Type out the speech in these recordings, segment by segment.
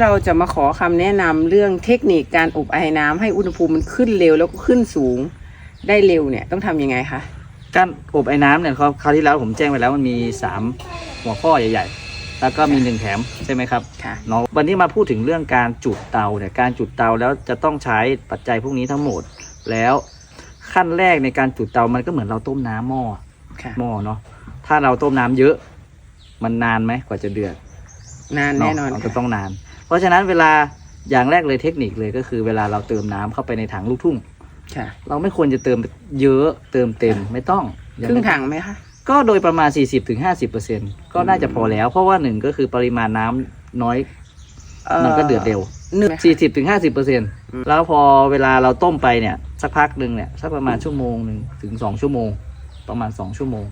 เราจะมาขอคำแนะนำเรื่องเทคนิคการอบไอน้ำให้อุณหภูมิมันขึ้นเร็วแล้วก็ขึ้นสูงได้เร็วเนี่ยต้องทำยังไงคะ การอบไอ้น้ำเนี่ยเขาคราวที่แล้วผมแจ้งไปแล้วมันมีสามหัวข้อใหญ่ ๆ แล้วก็มีหนึ่งแถมใช่ไหมครับค่ะเนาะวันนี้มาพูดถึงเรื่องการจุดเตาเนี่ยการจุดเตาแล้วจะต้องใช้ปัจจัยพวกนี้ทั้งหมด แล้วขั้นแรกในการจุดเตามันก็เหมือนเราต้มน้ำหม้อค่ะหม้อเนาะถ้าเราต้มน้ำเยอะ มันนานไหมกว่าจะเดือดนานแน่นอนเาะมันก็ค่ะต้องนานเพ ราะฉะนั้นเวลาอย่างแรกเลยเทคนิคเลยก็คือ เวลาเราเติมน้ำเข้าไปในถังลูกทุ่งค่ะเราไม่ควรจะเติมเยอะเติมเต็มไม่ต้องอย่าครึ่งไปถังไหมคะก็โดยประมาณ 40-50%ก็น่าจะพอแล้ว เพราะว่าหนึ่งก็คือปริมาณน้ำน้อยมันก็เดือดเร็วหนึ่ง40-50%แล้วพอเวลาเราต้มไปเนี่ย สักพักหนึ่งเนี่ยสักประมาณชั่วโมงหนึ่งถึงสองชั่วโมง ประมาณสองชั่วโมง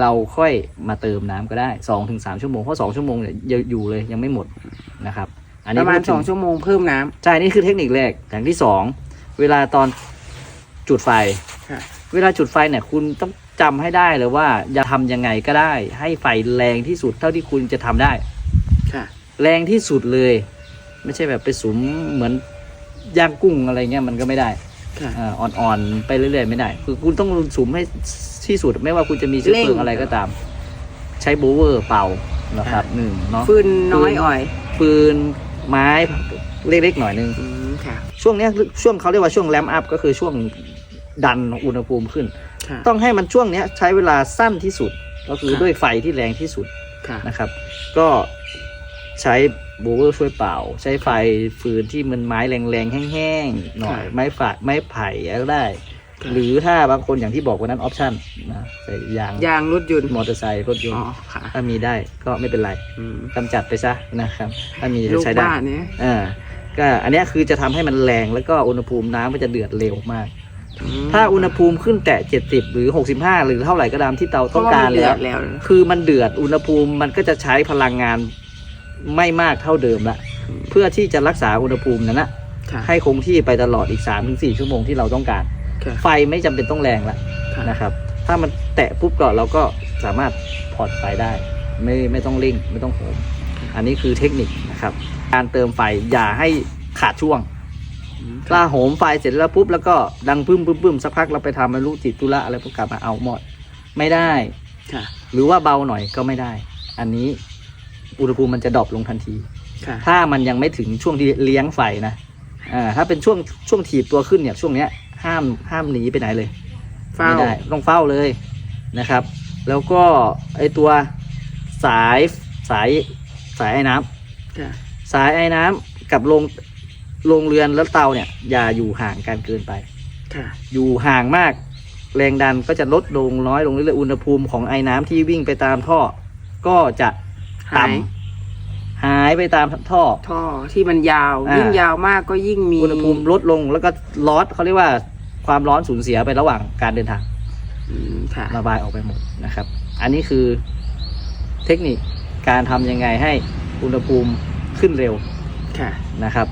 เราค่อยมาเติมน้ำก็ได้สองถึงสามชั่วโมงเพราะสองชั่วโมงเนี่ยยังอยู่เลยยังไม่หมด นะครับ อันปนี้ระมาณพูดถึสองชั่วโมงเพิ่มน้ำใช่นี่คือเทคนิคแรกอย่างที่สองเวลาตอนจุดไฟค่ะเวลาจุดไฟเนี่ยคุณต้องจำให้ได้เลยว่าจะทำยังไงก็ได้ ให้ไฟแรงที่สุดเท่าที่คุณจะทำได้ค่ะ แรงที่สุดเลย ไม่ใช่แบบไปสุมเหมือนย่างกุ้งอะไรเงี้ยมันก็ไม่ได้ค่ะอ่าอ่อนๆไปเรื่อยๆไม่ได้ คือคุณต้องสุมให้ที่สุดไม่ว่าคุณจะมีเชื้อเพลิงเร่งอะไรก็ตาม ใช้โบเวอร์เป่านะครับหนึ่งเนาะฟืนน้อยอ่อย ปืน ไม้เล็กๆหน่อยนึงอืมค่ะ ช่วงเนี้ยช่วงเขาเรียกว่าช่วงแรมอัพก็คือช่วงดันอุณหภูมิขึ้น ค่ะ ต้องให้มันช่วงเนี้ยใช้เวลาสั้นที่สุด ก็คือค่ะด้วยไฟที่แรงที่สุดค่ะ นะครับ ก็ใช้โบเวอร์ช่วยเป่า ใช้ไฟฟืนที่มันไม้แรงๆแห้งๆหน่อย ค่ะ ไม้ฝาดไม้ไผ่ก็ได้ค่ะ หรือถ้าบางคนอย่างที่บอกวันนั้นออปชั่นนะใส่ยางยางรถยนต์มอเตอร์ไซค์รถยนอ๋อต์ค่ะถ้ามีได้ก็ไม่เป็นไรอืมกำจัดไปซะนะครับถ้ามีลูกใช้ได้ บ้านเนี่ย อ่าก็อันเนี้ยคือจะทำให้มันแรงแล้วก็อุณหภูมิน้ำมันจะเดือดเร็วมากมถ้าอุณหภูมิขึ้นแตะ 70 หรือ 65 หรือเท่าไหร่ก็ตามที่เตาต้องการเพะว่มันเดืแล้อวดแล้วคือมันเดือดอุณหภูมิมันก็จะใช้พลังงานไม่มากเท่าเดิมละเพื่อที่จะรักษาอุณหภูมินั้นนะค่ะให้คงที่ไปตลอดอีก 3-4 ชั่วโมงที่เราต้องการ ค่ะไฟไม่จำเป็นต้องแรงละค่ะนะครับ ถ้ามันแตะปุ๊บก็เราก็สามารถพอดไฟได้ ไม่ไม่ต้องเร่งไม่ต้องโหมอันนี้คือเทคนิคนะครับ การเติมไฟอย่าให้ขาดช่วง อืมถ้าโหมไฟเสร็จแล้วปุ๊บแล้วก็ดังพึ่มพึ่มพึ่มสักพักเราไปทำมันรู้จิตตุระอะไรปุ๊บกลับมาเอาหมด ไม่ได้ ค่ะหรือว่าเบาหน่อยก็ไม่ได้ อันนี้อุณหภูมิมันจะดรอปลงทันที ค่ะถ้ามันยังไม่ถึงช่วงที่เลี้ยงไฟนะอ่าถ้าเป็นช่วงช่วงถีบตัวขึ้นเนี่ยช่วงเนี้ย ห้ามห้ามหนีไปไหนเลยเฝ้าไม่ได้ต้องเฝ้าเลยนะครับ แล้วก็ไอตัวสายสายสายไอ้น้ำค่ะสายไอ้น้ำกับโรงโรงเรือนแล้วเตาเนี่ย อย่าอยู่ห่างกันเกินไป ค่ะ อยู่ห่างมาก แรงดันก็จะลดลงน้อยลงเรื่อยๆอุณหภูมิของไอ้น้ำที่วิ่งไปตามท่อ ก็จะหาย ต่ำ หายไปตามท่อ ท่อที่มันยาว อ่ายิ่ ยิ่งยาวมากก็ยิ่งมีอุณหภูมิลดลงแล้วก็ร้อนเขาเรียกว่าความร้อนสูญเสียไประหว่างการเดินทางอืมค่ะระบายออกไปหมดนะครับ อันนี้คือเทคนิคการทำยังไงให้อุณหภูมิขึ้นเร็วค่ะ นะครับ